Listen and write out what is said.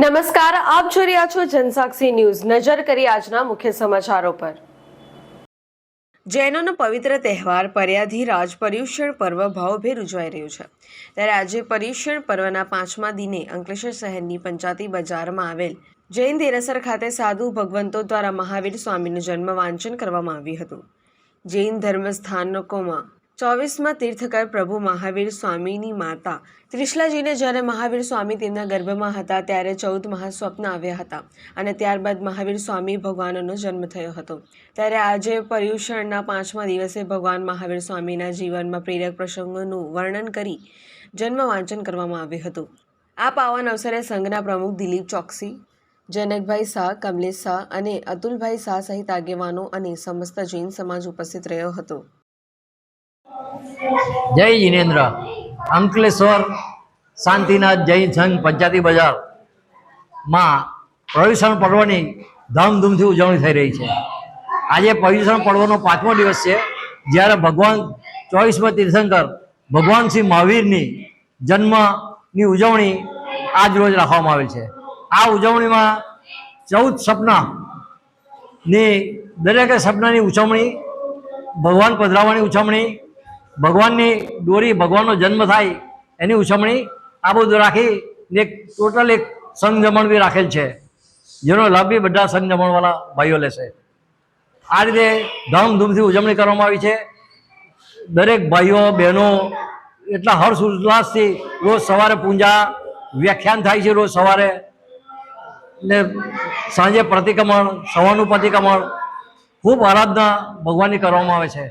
નમસ્કાર, આપ જોઈ રહ્યા છો જનસાક્ષી ન્યૂઝ. નજર કરી આજના મુખ્ય સમાચારો પર. જૈનોનો પવિત્ર તહેવાર પર્યાધિરાજ પર્યુષણ પર્વ ભાવભેર ઉજવાઈ રહ્યું છે. ત્યારે આજે પર્યુષણ પર્વના પાંચમા દિને અંકલેશ્વર શહેરની પંચાતી બજારમાં આવેલ જૈન દેરાસર ખાતે સાધુ ભગવંતો દ્વારા મહાવીર સ્વામીનું જન્મ વાંચન કરવામાં આવ્યું હતું. જૈન ધર્મસ્થાનકોમાં ચોવીસમાં તીર્થકર પ્રભુ મહાવીર સ્વામીની માતા. ત્રિશલાજીને જ્યારે મહાવીર સ્વામી તેમના ગર્ભમાં હતા, ત્યારે ચૌદ મહાસ્વપ્ન આવ્યા હતા અને ત્યારબાદ મહાવીર સ્વામી ભગવાનનો જન્મ થયો હતો. ત્યારે આજે પર્યુષણના પાંચમા દિવસે ભગવાન મહાવીર સ્વામીના જીવનમાં પ્રેરક પ્રસંગોનું વર્ણન કરી જન્મ વાંચન કરવામાં આવ્યું હતું. આ પાવન અવસરે સંઘના પ્રમુખ દિલીપ ચોકસી, જનકભાઈ શાહ, કમલેશ શાહ અને અતુલભાઈ શાહ સહિત આગેવાનો અને સમસ્ત જૈન સમાજ ઉપસ્થિત રહ્યો હતો. જય જિનેન્દ્ર. અંકલેશ્વર, શાંતિનાથ જૈન સંઘ પંચાયતી બજારમાં પ્રદૂષણ પર્વની ધામધૂમથી ઉજવણી થઈ રહી છે. આજે પ્રયુષણ પર્વનો પાંચમો દિવસ છે. જ્યારે ભગવાન ચોવીસમાં તીર્થંકર ભગવાન શ્રી મહાવીરની જન્મની ઉજવણી આજ રોજ રાખવામાં આવેલ છે. આ ઉજવણીમાં ચૌદ સપનાની દરેક સપનાની ઉજવણી, ભગવાન પધરાવાની ઉજવણી ભગવાનની દોરી ભગવાનનો જન્મ થાય એની ઉજવણી આ બધું રાખી ને એક ટોટલ એક સંઘ જમણ બી રાખેલ છે, જેનો લાભ બી બધા સંઘ જમણવાળા ભાઈઓ લેશે. આ રીતે ધામધૂમથી ઉજવણી કરવામાં આવી છે. દરેક ભાઈઓ, બહેનો એટલા હર્ષ ઉલ્લાસથી રોજ સવારે પૂજા, વ્યાખ્યાન થાય છે રોજ સવારે. ને સાંજે પ્રતિક્રમણ, સવારનું પ્રતિક્રમણ, ખૂબ આરાધના ભગવાનની કરવામાં આવે છે.